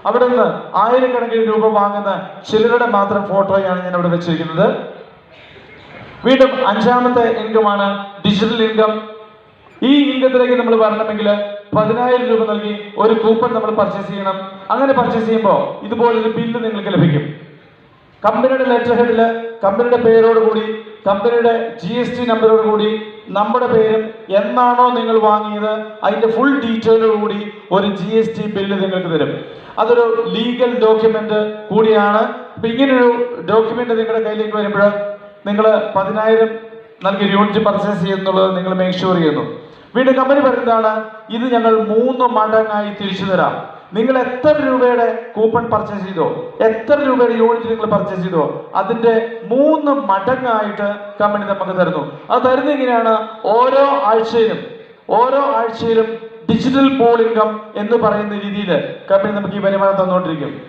അവിടെ നിന്ന് ആയിരക്കണക്കിന് രൂപ വാങ്ങുന്ന ചിലരുടെ മാത്രം ഫോട്ടോയാണ് ഞാൻ ഇവിടെ വെച്ചിരിക്കുന്നത്. വീണ്ടും അഞ്ചാമത്തെ ഇൻകമാണ് ഡിജിറ്റൽ ഇൻകം ഈ ഇൻകത്തിലേക്ക് നമ്മൾ വരണമെങ്കിൽ പതിനായിരം രൂപ നൽകി ഒരു കൂപ്പൺ നമ്മൾ പർച്ചേസ് ചെയ്യണം. അങ്ങനെ പർച്ചേസ് ചെയ്യുമ്പോൾ ഇതുപോലൊരു ബില്ല് നിങ്ങൾക്ക് ലഭിക്കും. കമ്പനിയുടെ ലെറ്റർ ഹെഡിൽ കമ്പനിയുടെ പേരോട് കൂടി കമ്പനിയുടെ ജി എസ് ടി നമ്പറോട് കൂടി നമ്മുടെ പേരും എന്നാണോ നിങ്ങൾ വാങ്ങിയത് അതിന്റെ ഫുൾ ഡീറ്റെയിലോട് കൂടി ഒരു ജി എസ് ടി ബില്ല് നിങ്ങൾക്ക് തരും. അതൊരു ലീഗൽ ഡോക്യുമെന്റ് കൂടിയാണ്. അപ്പൊ ഇങ്ങനൊരു ഡോക്യുമെന്റ് നിങ്ങളുടെ കയ്യിലേക്ക് വരുമ്പോൾ നിങ്ങൾ പതിനായിരം നൽകി യൂണിറ്റ് പർച്ചേസ് ചെയ്യുന്നുള്ളത് നിങ്ങൾ മേക്ക് ഷുവർ ചെയ്യുന്നു. വീണ്ടും കമ്പനി പറയുന്നതാണ് ഇത് ഞങ്ങൾ മൂന്ന് മടങ്ങായി തിരിച്ചു തരാം. നിങ്ങൾ എത്ര രൂപയുടെ കൂപ്പൺ പർച്ചേസ് ചെയ്തോ എത്ര രൂപയുടെ യൂണിറ്റ് നിങ്ങൾ പർച്ചേസ് ചെയ്തോ അതിന്റെ മൂന്ന് മടങ്ങായിട്ട് കമ്പനി നമുക്ക് തരുന്നു. അത് തരുന്ന എങ്ങനെയാണ്? ഓരോ ആഴ്ചയിലും ഓരോ ആഴ്ചയിലും ഡിജിറ്റൽ പോൾ ഇൻകം എന്ന് പറയുന്ന രീതിയിൽ കമ്പനി നമുക്ക് ഈ വരുമാനം തന്നുകൊണ്ടിരിക്കും.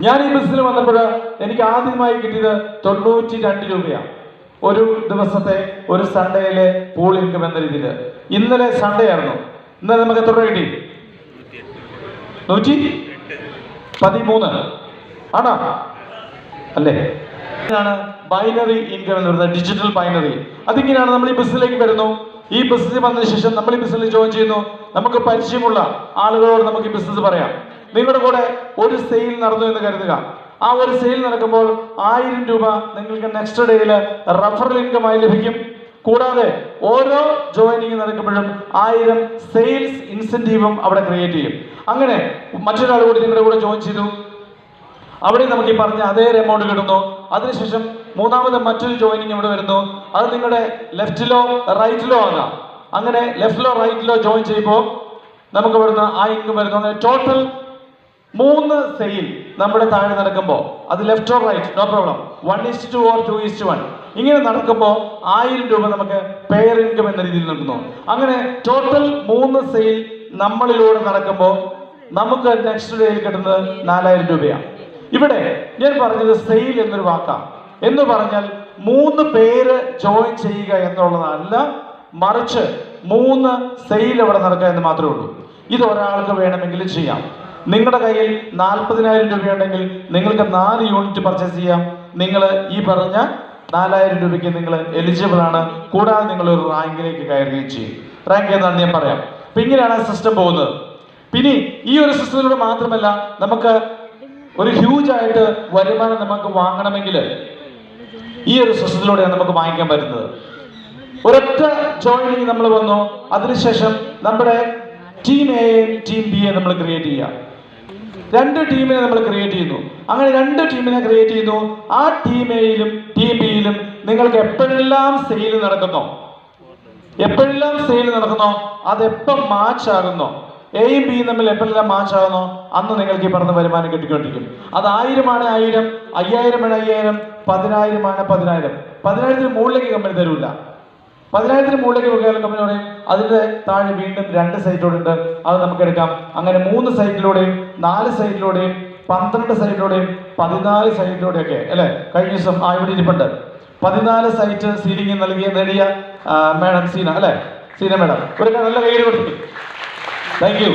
ഞാൻ ഈ ബിസിനസ് വന്നപ്പോൾ എനിക്ക് ആദ്യമായി കിട്ടിയത് തൊണ്ണൂറ്റി രണ്ട് രൂപയാണ്. ഒരു ദിവസത്തെ ഒരു സൺഡേയിലെ പൂൾ ഇൻകം എന്ന രീതിയിൽ. ഇന്നലെ സൺഡേ ആയിരുന്നു. ഇന്നലെ നമുക്ക് എത്ര രൂപ കിട്ടി? നൂറ്റി പതിമൂന്ന്. ആണോ? അല്ലേ? ഇതാണ് ബൈനറി ഇൻകം എന്ന് പറയുന്നത് ഡിജിറ്റൽ ബൈനറി. അതിങ്ങനെയാണ് നമ്മൾ ഈ ബസ്സിലേക്ക് വരുന്നു. ഈ ബിസിനസ് വന്നതിന് ശേഷം നമ്മൾ ഈ ബിസിനസ് ജോയിൻ ചെയ്യുന്നു. നമുക്ക് പരിചയമുള്ള ആളുകളോട് നമുക്ക് ഈ ബിസിനസ് പറയാം. നിങ്ങളുടെ കൂടെ ഒരു സെയിൽ നടന്നു എന്ന് കരുതുക. ആ ഒരു സെയിൽ നടക്കുമ്പോൾ ആയിരം രൂപ നിങ്ങൾക്ക് നെക്സ്റ്റ് ഡേയിൽ റഫറൽ ഇൻകമായി ലഭിക്കും. കൂടാതെ ഓരോ ജോയിനിങ് നടക്കുമ്പോഴും ആയിരം സെയിൽസ് ഇൻസെന്റീവും അവിടെ ക്രിയേറ്റ് ചെയ്യും. അങ്ങനെ മറ്റൊരാൾ കൂടി നിങ്ങളുടെ കൂടെ ജോയിൻ ചെയ്തു. അവിടെ നമുക്ക് ഈ പറഞ്ഞ അതേ എമൗണ്ട് കിട്ടുന്നു. അതിനുശേഷം മൂന്നാമത് മറ്റൊരു ജോയിനിങ് ഇവിടെ വരുന്നു. അത് നിങ്ങളുടെ ലെഫ്റ്റിലോ റൈറ്റിലോ ആകാം അങ്ങനെ ലെഫ്റ്റിലോ റൈറ്റിലോ ജോയിൻ ചെയ്യുമ്പോൾ നമുക്ക് വരുന്ന ആ ഇൻകം വരുന്നു. അങ്ങനെ ടോട്ടൽ മൂന്ന് സെയിൽ നമ്മുടെ താഴെ നടക്കുമ്പോൾ അത് left or right no problem one is two or two is one ഇങ്ങനെ നടക്കുമ്പോൾ ആയിരം രൂപ നമുക്ക് പെയർ ഇൻകം എന്ന രീതിയിൽ നടക്കുന്നു അങ്ങനെ ടോട്ടൽ മൂന്ന് സെയിൽ നമ്മളിലൂടെ നടക്കുമ്പോൾ നമുക്ക് നെക്സ്റ്റ് ഡേയിൽ കിട്ടുന്നത് നാലായിരം രൂപയാണ്. ഇവിടെ ഞാൻ പറഞ്ഞത് സെയിൽ എന്നൊരു വാക്കാണ് എന്ന് പറഞ്ഞാൽ മൂന്ന് പേര് ജോയിൻ ചെയ്യുക എന്നുള്ളതല്ല മറിച്ച് മൂന്ന് സെയിൽ അവിടെ നടക്കുക എന്ന് മാത്രമേ ഉള്ളൂ. ഇത് ഒരാൾക്ക് വേണമെങ്കിൽ ചെയ്യാം. നിങ്ങളുടെ കയ്യിൽ നാൽപ്പതിനായിരം രൂപയുണ്ടെങ്കിൽ നിങ്ങൾക്ക് നാല് യൂണിറ്റ് പർച്ചേസ് ചെയ്യാം. നിങ്ങൾ ഈ പറഞ്ഞ നാലായിരം രൂപയ്ക്ക് നിങ്ങൾ എലിജിബിൾ ആണ്. കൂടാതെ നിങ്ങൾ ഒരു റാങ്കിലേക്ക് കയറുകയും ചെയ്യും. റാങ്ക് ഏതാണെന്ന് ഞാൻ പറയാം. അപ്പം ഇങ്ങനെയാണ് സിസ്റ്റം പോകുന്നത്. പിന്നെ ഈ ഒരു സിസ്റ്റത്തിലൂടെ മാത്രമല്ല നമുക്ക് ഒരു ഹ്യൂജ് ആയിട്ട് വരുമാനം നമുക്ക് വാങ്ങണമെങ്കിൽ ഈ ഒരു സിസ്റ്റത്തിലൂടെയാണ് നമുക്ക് വാങ്ങിക്കാൻ പറ്റുന്നത്. ഒരൊറ്റ ജോയിനിങ് നമ്മൾ വന്നു. അതിനുശേഷം നമ്മുടെ ടീം എയും ടീം ബിയെ നമ്മൾ ക്രിയേറ്റ് ചെയ്യാം രണ്ട് ടീമിനെ നമ്മൾ ക്രിയേറ്റ് ചെയ്യുന്നു. അങ്ങനെ രണ്ട് ടീമിനെ ക്രിയേറ്റ് ചെയ്യുന്നു. ആ ടീം എയിലും ടീം ബിയിലും നിങ്ങൾക്ക് എപ്പോഴെല്ലാം സെയിൽ നടക്കുന്നോ? എപ്പോഴെല്ലാം സെയിൽ നടക്കുന്നോ? അത് എപ്പം മാച്ച് ആകുന്നോ? എയും ബിയും തമ്മിൽ എപ്പോഴെല്ലാം മാച്ച് ആകുന്നോ അന്ന് നിങ്ങൾക്ക് ഈ പറഞ്ഞ വരുമാനം കിട്ടിക്കൊണ്ടിരിക്കും. അത് ആയിരമാണ് ആയിരം അയ്യായിരമാണ് അയ്യായിരം പതിനായിരമാണ് പതിനായിരം. പതിനായിരത്തിന് മുകളിലേക്ക് കമ്പനി തരൂല. പതിനായിരത്തിന് മുകളിലേക്ക് പോയാലും കമ്പനി പറയും അതിന്റെ താഴെ വീണ്ടും രണ്ട് സൈറ്റിലൂടെ അത് നമുക്ക് എടുക്കാം. അങ്ങനെ മൂന്ന് സൈറ്റിലൂടെയും നാല് സൈറ്റിലൂടെയും പന്ത്രണ്ട് സൈറ്റിലൂടെയും പതിനാല് സൈറ്റിലൂടെയൊക്കെ അല്ലേ? കഴിഞ്ഞ ദിവസം ആ ഇവിടെ ഇരിപ്പുണ്ട്. പതിനാല് സൈറ്റ് സീലിംഗ് നൽകിയ നേടിയ മേഡം സീന അല്ലേ? സീന മേഡം ഒരു നല്ല കയ്യിൽ കൊടുത്തു. താങ്ക് യു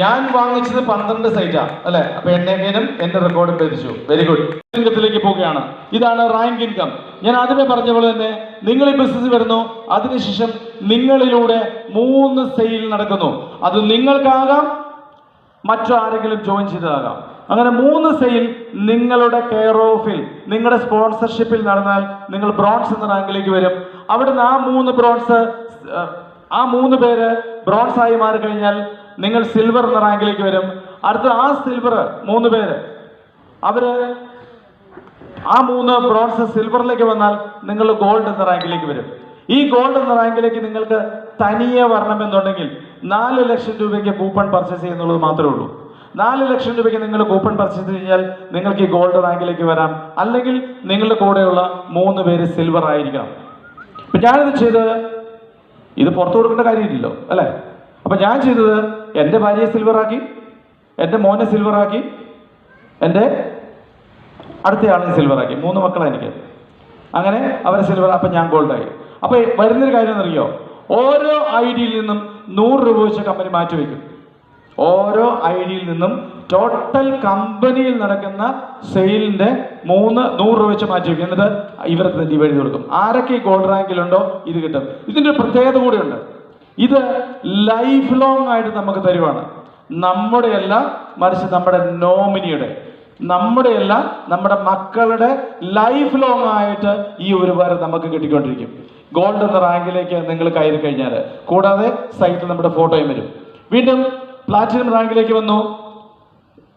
ഞാൻ വാങ്ങിച്ചത് പന്ത്രണ്ട് സൈറ്റാ അല്ലെ? അപ്പൊ എന്നെങ്കിലും എന്റെ റെക്കോർഡ് ഭരിച്ചു വെരി ഗുഡ് ഇൻകത്തിലേക്ക് പോവുകയാണ്. ഇതാണ് റാങ്ക് ഇൻകം ഞാൻ ആദ്യമേ പറഞ്ഞ പോലെ തന്നെ നിങ്ങൾ ഈ ബിസിനസ് വരുന്നു അതിനുശേഷം നിങ്ങളിലൂടെ മൂന്ന് സെയിൽ നടക്കുന്നു. അത് നിങ്ങൾക്കാകാം മറ്റാരെങ്കിലും ജോയിൻ ചെയ്തതാകാം. അങ്ങനെ മൂന്ന് സെയിൽ നിങ്ങളുടെ കെയർ ഓഫിൽ നിങ്ങളുടെ സ്പോൺസർഷിപ്പിൽ നടന്നാൽ നിങ്ങൾ ബ്രോൺസ് എന്ന റാങ്കിലേക്ക് വരും. അവിടുന്ന് ആ മൂന്ന് ബ്രോൺസ് ആ മൂന്ന് പേര് ബ്രോൺസ് ആയി മാറിക്കഴിഞ്ഞാൽ നിങ്ങൾ സിൽവർ എന്ന റാങ്കിലേക്ക് വരും. അടുത്ത ആ സിൽവർ മൂന്ന് പേര് അവർ ആ മൂന്ന് ബ്രോൺസ് സിൽവറിലേക്ക് വന്നാൽ നിങ്ങൾ ഗോൾഡ് എന്ന റാങ്കിലേക്ക് വരും. ഈ ഗോൾഡ് എന്ന റാങ്കിലേക്ക് നിങ്ങൾക്ക് തനിയെ വരണമെന്നുണ്ടെങ്കിൽ നാല് ലക്ഷം രൂപയ്ക്ക് കൂപ്പൺ പർച്ചേസ് ചെയ്യുന്നുള്ളത് മാത്രമേ ഉള്ളൂ. നാല് ലക്ഷം രൂപയ്ക്ക് നിങ്ങൾ കൂപ്പൺ പർച്ചേസ് കഴിഞ്ഞാൽ നിങ്ങൾക്ക് ഈ ഗോൾഡ് റാങ്കിലേക്ക് വരാം. അല്ലെങ്കിൽ നിങ്ങളുടെ കൂടെയുള്ള മൂന്ന് പേര് സിൽവർ ആയിരിക്കണം. ഞാനിത് ചെയ്തത് ഇത് പുറത്തു കൊടുക്കേണ്ട കാര്യമില്ലല്ലോ അല്ലേ? അപ്പൊ ഞാൻ ചെയ്തത് എന്റെ ഭാര്യയെ സിൽവറാക്കി എന്റെ മോനെ സിൽവറാക്കി എന്റെ അടുത്തയാളെ സിൽവറാക്കി മൂന്ന് മക്കളാണ് എനിക്ക്. അങ്ങനെ അവരെ സിൽവർ അപ്പം ഞാൻ ഗോൾഡായി അപ്പൊ വരുന്നൊരു കാര്യം എന്നറിയോ? ഓരോ ഐ ഡിയിൽ നിന്നും നൂറ് രൂപ വെച്ച് കമ്പനി മാറ്റി മാറ്റിവെക്കും. ഓരോ ഐ ഡിയിൽ നിന്നും ടോട്ടൽ കമ്പനിയിൽ നടക്കുന്ന സെയിലിന്റെ മൂന്ന് നൂറ് രൂപ വെച്ച് മാറ്റി വെക്കും. എന്നിട്ട് ഇവർക്ക് ഡിവൈഡ് ചെയ്ത് കൊടുക്കും. ആരൊക്കെ ഈ ഗോൾഡ് റാങ്കിലുണ്ടോ ഇത് കിട്ടും. ഇതിന്റെ പ്രത്യേകത കൂടിയുണ്ട്. ഇത് ലൈഫ് ലോങ് ആയിട്ട് നമുക്ക് തരുവാണ്. നമ്മുടെയല്ല മറിച്ച് നമ്മുടെ നോമിനിയുടെ നമ്മുടെയല്ല നമ്മുടെ മക്കളുടെ ലൈഫ് ലോങ് ആയിട്ട് ഈ ഒരു വരം നമുക്ക് കിട്ടിക്കൊണ്ടിരിക്കും. ഗോൾഡ് എന്ന റാങ്കിലേക്ക് നിങ്ങൾ കയറി കഴിഞ്ഞാൽ കൂടാതെ സൈറ്റിൽ നമ്മുടെ ഫോട്ടോയും വരും. വീണ്ടും പ്ലാറ്റിനം റാങ്കിലേക്ക് വന്നു.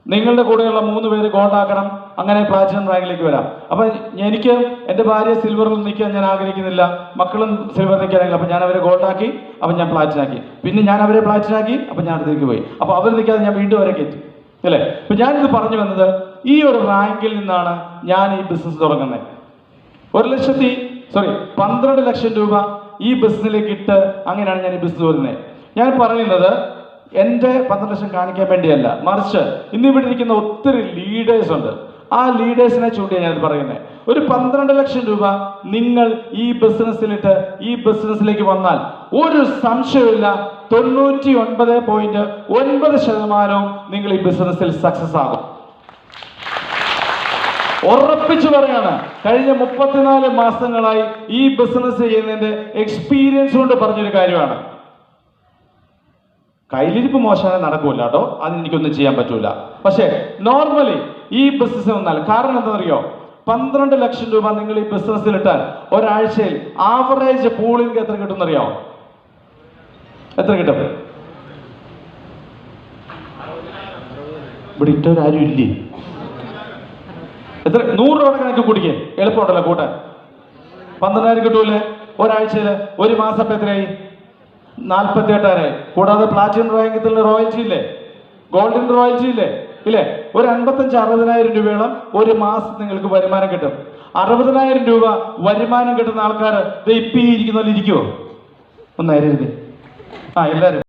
നിങ്ങളുടെ കൂടെയുള്ള മൂന്ന് പേര് ആക്കണം. അങ്ങനെ പ്ലാറ്റിനം റാങ്കിലേക്ക് വരാം. അപ്പൊ എനിക്ക് എന്റെ ഭാര്യ സിൽവറിൽ നിൽക്കാൻ ഞാൻ ആഗ്രഹിക്കുന്നില്ല. മക്കളും സിൽവർ നിൽക്കാനെങ്കിൽ അപ്പൊ ഞാൻ അവരെ ഗോൾഡാക്കി അപ്പൊ ഞാൻ പ്ലാറ്റിനാക്കി പിന്നെ ഞാൻ അവരെ പ്ലാറ്റിനാക്കി അപ്പൊ ഞാൻ അടുത്തേക്ക് പോയി. അപ്പൊ അവർ നിൽക്കാതെ ഞാൻ വീണ്ടും അവരെ കയറ്റി. അല്ലേ? അപ്പൊ ഞാനിത് പറഞ്ഞു വന്നത് ഈ ഒരു റാങ്കിൽ നിന്നാണ് ഞാൻ ഈ ബിസിനസ് തുടങ്ങുന്നത് ഒരു ലക്ഷത്തി സോറി പന്ത്രണ്ട് ലക്ഷം രൂപ ഈ ബിസിനസ്സിലേക്ക് ഇട്ട് അങ്ങനെയാണ് ഞാൻ ഈ ബിസിനസ് വരുന്നത് ഞാൻ പറയുന്നത് എന്റെ പന്ത്രണ്ട് ലക്ഷം കാണിക്കാൻ വേണ്ടിയല്ല മറിച്ച് ഇന്ന് ഇവിടെ ഇരിക്കുന്ന ഒത്തിരി ലീഡേഴ്സ് ഉണ്ട്. ആ ലീഡേഴ്സിനെ ചൂണ്ടിയാണ് ഞാനത് പറയുന്നത് ഒരു പന്ത്രണ്ട് ലക്ഷം രൂപ നിങ്ങൾ ഈ ബിസിനസ്സിലിട്ട് ഈ ബിസിനസ്സിലേക്ക് വന്നാൽ ഒരു സംശയമില്ല തൊണ്ണൂറ്റി ഒൻപത് പോയിന്റ് ഒൻപത് ശതമാനവും നിങ്ങൾ ഈ ബിസിനസ്സിൽ സക്സസ് ആകും. ഉറപ്പിച്ചു പറയാണ് കഴിഞ്ഞ മുപ്പത്തിനാല് മാസങ്ങളായി ഈ ബിസിനസ് ചെയ്യുന്നതിന്റെ എക്സ്പീരിയൻസ് കൊണ്ട് പറഞ്ഞൊരു കാര്യമാണ്. കയ്യിലിരിപ്പ് മോശമായി നടക്കൂല കേട്ടോ. അതിന് എനിക്കൊന്നും ചെയ്യാൻ പറ്റൂല. പക്ഷേ നോർമലി ഈ ബിസിനസ് വന്നാൽ കാരണം എന്താണെന്നറിയോ? പന്ത്രണ്ട് ലക്ഷം രൂപ നിങ്ങൾ ഈ ബിസിനസ്സിൽ ഇട്ടാൽ ഒരാഴ്ചയിൽ ആവറേജ് പൂളിംഗ് എത്ര കിട്ടും കിട്ടുമെന്നറിയോ? എത്ര കിട്ടും? ഇവിടെ ഇട്ടവരാരും ഇല്ല? എത്ര? നൂറ് രൂപ കണക്ക് കൂടിക്കേ. എളുപ്പമുണ്ടല്ലോ കൂട്ടാൻ. പന്ത്രണ്ടായിരം കിട്ടൂലേ? ഒരാഴ്ചയിൽ ഒരു മാസം എത്രയായി നാൽപ്പത്തി എട്ടായിരമായി കൂടാതെ പ്ലാറ്റിനം റാങ്കിൽ റോയൽറ്റി ഇല്ലേ? ഗോൾഡൻ റോയൽറ്റി ഇല്ലേ? ഇല്ലേ? ഒരു അൻപത്തഞ്ച് അറുപതിനായിരം രൂപയോളം ഒരു മാസം നിങ്ങൾക്ക് വരുമാനം കിട്ടും. അറുപതിനായിരം രൂപ വരുമാനം കിട്ടുന്ന ആൾക്കാർ ഇപ്പൊ ഈ ഇരിക്കുന്ന പോലെ ഇരിക്കുവോ? ഒന്നായിരുന്നു ആ എല്ലാവരും